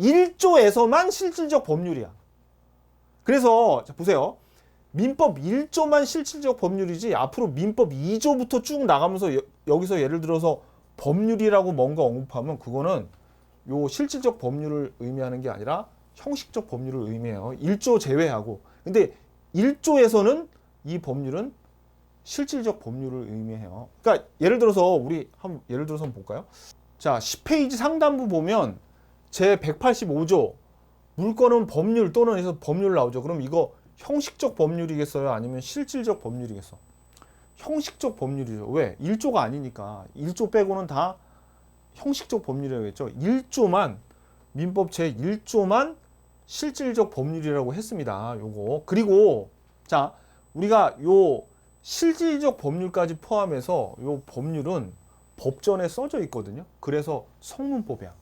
1조에서만 실질적 법률이야. 그래서 자, 보세요. 민법 1조만 실질적 법률이지 앞으로 민법 2조부터 쭉 나가면서 여, 여기서 예를 들어서 법률이라고 뭔가 언급하면 그거는 요 실질적 법률을 의미하는 게 아니라 형식적 법률을 의미해요. 1조 제외하고. 근데 1조에서는 이 법률은 실질적 법률을 의미해요. 그러니까 예를 들어서 우리 한 예를 들어서 한번 볼까요? 자, 10페이지 상단부 보면 제 185조 물건은 법률 또는 해서 법률 나오죠. 그럼 이거 형식적 법률이겠어요? 아니면 실질적 법률이겠어? 형식적 법률이죠. 왜? 1조가 아니니까. 1조 빼고는 다 형식적 법률이라겠죠. 1조만 민법 제 1조만 실질적 법률이라고 했습니다. 요거. 그리고 자, 우리가 요 실질적 법률까지 포함해서 요 법률은 법전에 써져 있거든요. 그래서 성문법이야.